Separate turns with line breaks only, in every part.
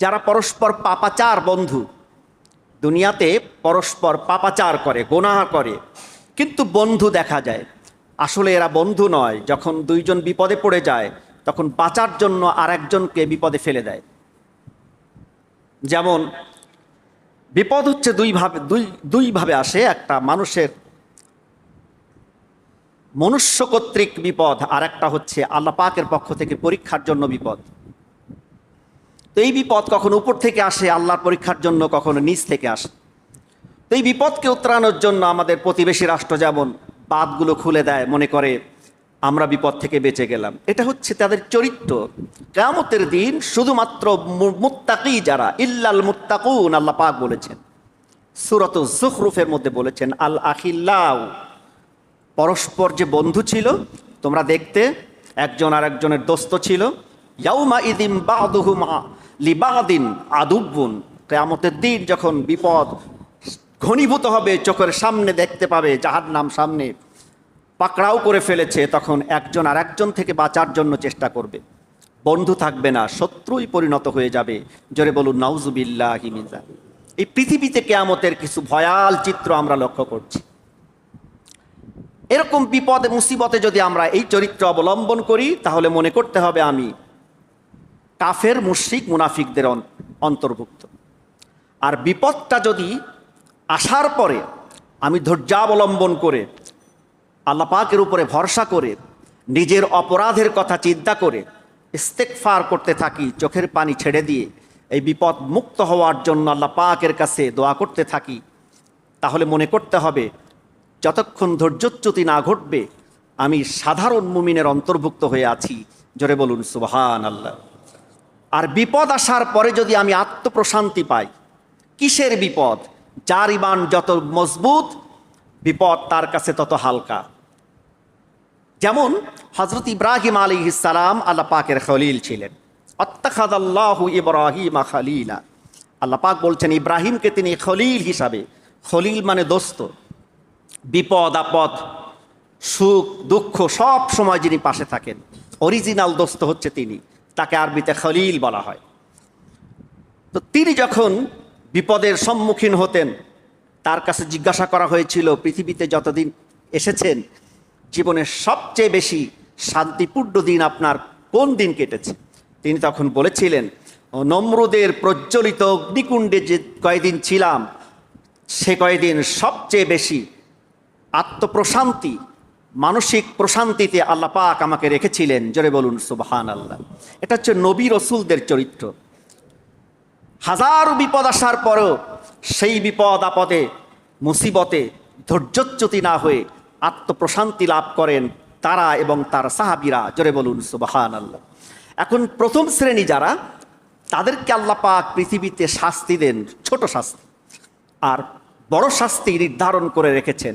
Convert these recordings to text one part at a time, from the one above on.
যারা পরস্পর পাপাচার বন্ধু, দুনিয়াতে পরস্পর পাপাচার করে, গোনাহ করে, কিন্তু বন্ধু দেখা যায়। আসলে এরা বন্ধু নয়, যখন দুইজন বিপদে পড়ে যায়, তখন বাঁচার জন্য আর একজনকে বিপদে ফেলে দেয়। যেমন, বিপদ হচ্ছে দুইভাবে দুই দুইভাবে আসে, একটা মানুষের মনুষ্য কর্তৃক বিপদ আর একটা হচ্ছে আল্লাহ পাকের পক্ষ থেকে পরীক্ষার জন্য বিপদ। তো এই বিপদ কখনো উপর থেকে আসে, আল্লাহর পরীক্ষার জন্য কখনো নিচ থেকে আসে। তো এই বিপদকে উত্তরানোর জন্য আমাদের প্রতিবেশী রাষ্ট্র যেমন বাদগুলো খুলে দেয়, মনে করে আমরা বিপদ থেকে বেঁচে গেলাম। এটা হচ্ছে তাদের চরিত্র। কেয়ামতের দিন শুধুমাত্র মুত্তাকি যারা, ইল্লাল মুত্তাকুন, আল্লাহ পাক বলেছেন। সুরত জুখরুফের মধ্যে বলেছেন, আল আখিল্লাউ, পরস্পর যে বন্ধু ছিল, তোমরা দেখতে একজন আর একজনের দোস্ত ছিল। ইয়াউমা ইদিম বাদুহুমা লিবাদিন আদুব্বুন কেয়ামতের দিন যখন বিপদ ঘনীভূত হবে, চোখের সামনে দেখতে পাবে যাহার নাম সামনে পাকড়াও করে ফেলেছে, তখন একজন আর একজন থেকে বাঁচার জন্য চেষ্টা করবে। বন্ধু থাকবে না, শত্রুই পরিণত হয়ে যাবে। জোরে বলুন, নাউজুবিল্লাহ হিমিজা এই পৃথিবীতে কেয়ামতের কিছু ভয়াল চিত্র আমরা লক্ষ্য করছি। এরকম বিপদে, মুসিবতে যদি আমরা এই চরিত্র অবলম্বন করি, তাহলে মনে করতে হবে আমি কাফের, মুশ্রিক, মুনাফিকদের অন্তর্ভুক্ত। আর বিপদটা যদি আসার পরে আমি ধৈর্যাবলম্বন করে আল্লাপাকের উপরে ভরসা করে, নিজের অপরাধের কথা চিন্তা করে ইস্তেকফার করতে থাকি, চোখের পানি ছেড়ে দিয়ে, এই বিপদ মুক্ত হওয়ার জন্য আল্লাহ পাকের কাছে দোয়া করতে থাকি, তাহলে মনে করতে হবে, যতক্ষণ ধৈর্যচ্যুতি না ঘটবে, আমি সাধারণ মুমিনের অন্তর্ভুক্ত হয়ে আছি। জোরে বলুন সুবহান আল্লাহ আর বিপদ আসার পরে যদি আমি আত্মপ্রশান্তি পাই, কিসের বিপদ? যার ইমান যত মজবুত, বিপদ তার কাছে তত হালকা। যেমন হজরত ইব্রাহিম আলী ইসালাম আল্লাহ পাকের খলিল ছিলেন। অত্তাখাদ আল্লাহ ইব্রাহিম খালিলা। আল্লাহ পাক বলছেন, ইব্রাহিমকে তিনি খলিল হিসাবে, খলিল মানে দোস্ত। বিপদ, আপদ, সুখ, দুঃখ সব সময় যিনি পাশে থাকেন অরিজিনাল দোস্ত হচ্ছে তিনি। তাকে আরবিতে খলিল বলা হয়। তো তিনি যখন বিপদের সম্মুখীন হতেন, তার কাছে জিজ্ঞাসা করা হয়েছিল, পৃথিবীতে যতদিন এসেছেন জীবনের সবচেয়ে বেশি শান্তিপূর্ণ দিন আপনার কোন দিন কেটেছে? তিনি তখন বলেছিলেন, "ও নমরুদের প্রজ্বলিত অগ্নিকুণ্ডে যে কয়দিন ছিলাম, সে কয়দিন সবচেয়ে বেশি আত্মপ্রশান্তি মানসিক প্রশান্তিতে আল্লাহ পাক আমাকে রেখেছিলেন। জোরে বলুন সুবহান আল্লাহ এটা হচ্ছে নবী রসুলদের চরিত্র। হাজারো বিপদ আসার পরেও সেই বিপদ আপদে, মুসিবতে ধৈর্যচ্যুতি না হয়ে আত্মপ্রশান্তি লাভ করেন তারা এবং তার সাহাবিরা। জোরে বলুন সুবাহান আল্লাহ এখন প্রথম শ্রেণি যারা, তাদেরকে আল্লাহ পাক পৃথিবীতে শাস্তি দেন, ছোট শাস্তি। আর বড় শাস্তি নির্ধারণ করে রেখেছেন।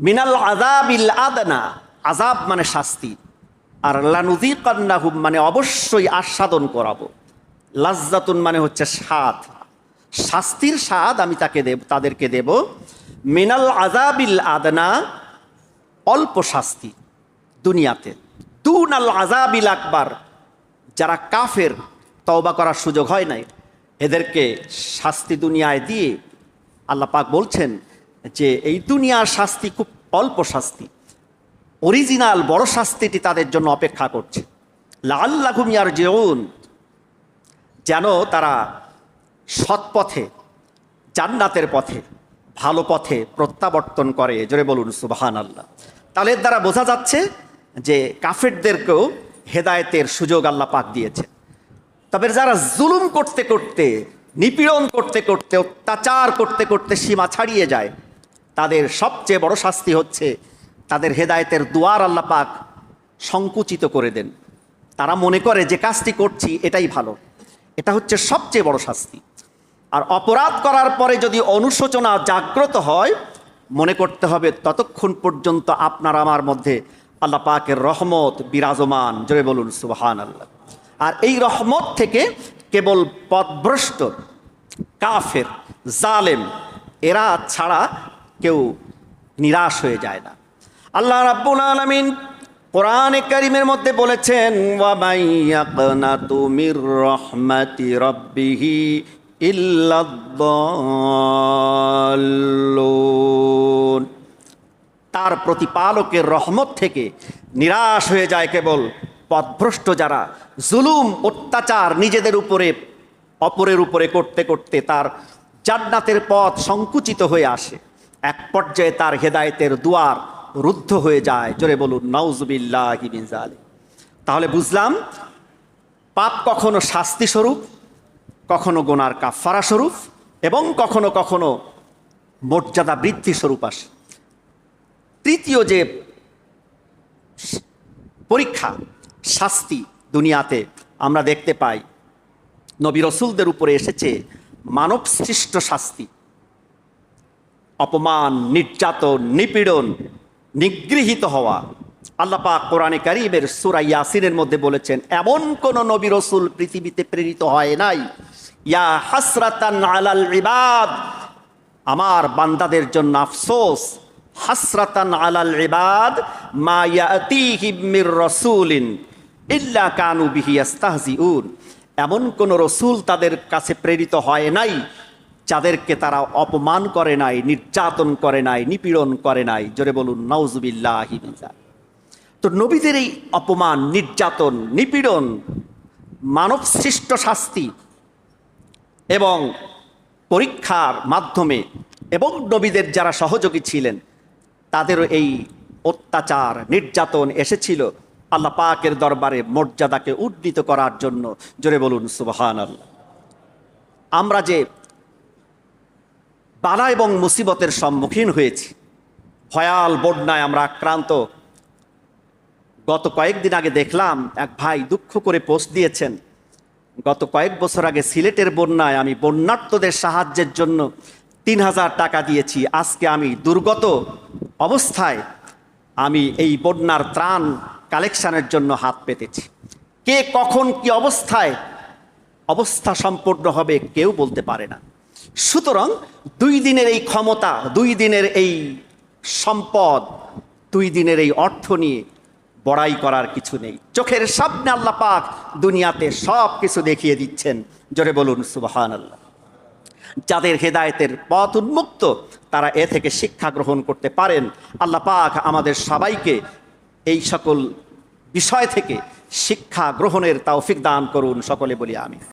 মিনাল আজাবিল আদনা। আজাব মানে শাস্তি। আর লানুদি কান্নাহুম মানে অবশ্যই আস্বাদন করাবো। লাজ্জাতুন মানে হচ্ছে স্বাদ। শাস্তির স্বাদ আমি তাকে দেব, তাদেরকে দেব। মিনাল আজাবিল আদনা অল্প শাস্তি দুনিয়াতে। দুনাল আজাবিল আকবার। যারা কাফের, তওবা করার সুযোগ হয় নাই, এদেরকে শাস্তি দুনিয়ায় দিয়ে আল্লাহ পাক বলছেন যে এই দুনিয়ার শাস্তি খুব অল্প শাস্তি। অরিজিনাল বড় শাস্তিটি তাদের জন্য অপেক্ষা করছে। লাল্লা ঘুমিয়ার যেউন যেন তারা সৎ পথে জান্নাতের পথে, ভালো পথে প্রত্যাবর্তন করে। জোরে বলুন সুবাহান আল্লাহ তাহলে দ্বারা বোঝা যাচ্ছে যে কাফেরদেরকেও হেদায়েতের সুযোগ আল্লাহ পাক দিয়েছে। তবে যারা জুলুম করতে করতে, নিপীড়ন করতে করতে, অত্যাচার করতে করতে সীমা ছাড়িয়ে যায় তাদের সবচেয়ে বড় শাস্তি হচ্ছে তাদের হেদায়েতের দুয়ার আল্লাহ পাক সংকুচিত করে দেন। তারা মনে করে যে কাজটি করছি এটাই ভালো। এটা হচ্ছে সবচেয়ে বড় শাস্তি। আর অপরাধ করার পরে যদি অনুশোচনা জাগ্রত হয়, মনে করতে হবে ততক্ষণ পর্যন্ত আপনার আমার মধ্যে আল্লাহ পাকের রহমত বিরাজমান। জোরে বলুন সুবাহান আল্লাহ আর এই রহমত থেকে কেবল পথভ্রষ্ট, কাফের, জালেম, এরা ছাড়া কেউ নিরাশ হয়ে যায় না। আল্লাহ রাব্বুল আলামিন কোরআনে কারিমের মধ্যে বলেছেন রাহমাতি রাব্বিহি তার প্রতিপালকের রহমত থেকে নিরাশ হয়ে যায় কেবল পথভ্রষ্ট যারা জুলুম, অত্যাচার নিজেদের উপরে, অপরের উপরে করতে করতে তার জান্নাতের পথ সংকুচিত হয়ে আসে। এক পর্যায়ে তার হেদায়েতের দুয়ার রুদ্ধ হয়ে যায়। জোরে বলুন, নাউজুবিল্লাহ তাহলে বুঝলাম, পাপ কখনো শাস্তি স্বরূপ, কখনো গোনার কাফারা স্বরূপ, এবং কখনো কখনো মর্যাদা বৃদ্ধি স্বরূপ আসে। তৃতীয় যে পরীক্ষা, শাস্তি দুনিয়াতে আমরা দেখতে পাই, নবী রসুলদের উপরে এসেছে মানব সৃষ্ট শাস্তি। অপমান, নির্যাতন, নিপীড়ন, নিগৃহীত হওয়া। আল্লাপা কোরআনে কারিমের সুরা ইয়াসিনের মধ্যে বলেছেন, এমন কোন নবী রসুল পৃথিবীতে প্রেরিত হয় নাই। ইয়া হাসরাতান আলাল ইবাদ। আমার বান্দাদের জন্য আফসোস, হাসরাতান আলাল ইবাদ মা ইয়াতিহিম মির রাসূলিন ইল্লা কানু বিহি ইস্তাহজিউন এমন কোন রসুল তাদের কাছে প্রেরিত হয় নাই। যাদেরকে তারা অপমান করে নাই, নির্যাতন করে নাই, নিপীড়ন করে নাই, জোরে বলুন নওজুবিল্লাহি তো নবীদের এই অপমান, নির্যাতন, নিপীড়ন মানব সৃষ্ট শাস্তি এবং পরীক্ষার মাধ্যমে এবং নবীদের যারা সহযোগী ছিলেন, তাদেরও এই অত্যাচার, নির্যাতন এসেছিল আল্লাহ পাকের দরবারে মর্যাদাকে উদ্ধৃত করার জন্য। জোরে বলুন সুবহান আমরা যে বালা এবং মুসিবতের সম্মুখীন হয়েছি। ভয়াল বন্যায় আমরা আক্রান্ত। গত কয়েকদিন আগে দেখলাম এক ভাই দুঃখ করে পোস্ট দিয়েছেন, গত কয়েক বছর আগে সিলেটের বন্যায় আমি বন্যার্তদের সাহায্যের জন্য তিন হাজার টাকা দিয়েছি, আজকে আমি দুর্গত অবস্থায় আমি এই বন্যার ত্রাণ কালেকশনের জন্য হাত পেতেছি। কে কখন কি অবস্থায়, অবস্থা সম্পূর্ণ হবে কেউ বলতে পারে না। সুতরাং দুই দিনের এই ক্ষমতা, দুই দিনের এই সম্পদ, দুই দিনের এই অর্থ নিয়ে বড়াই করার কিছু নেই। চোখের সামনে আল্লাহ পাক দুনিয়াতে সব কিছু দেখিয়ে দিচ্ছেন। জোরে বলুন সুবাহান আল্লাহ যাদের হেদায়েতের পথ উন্মুক্ত, তারা এ থেকে শিক্ষা গ্রহণ করতে পারেন। আল্লাহ পাক আমাদের সবাইকে এই সকল বিষয় থেকে শিক্ষা গ্রহণের তৌফিক দান করুন। সকলে বলি আমি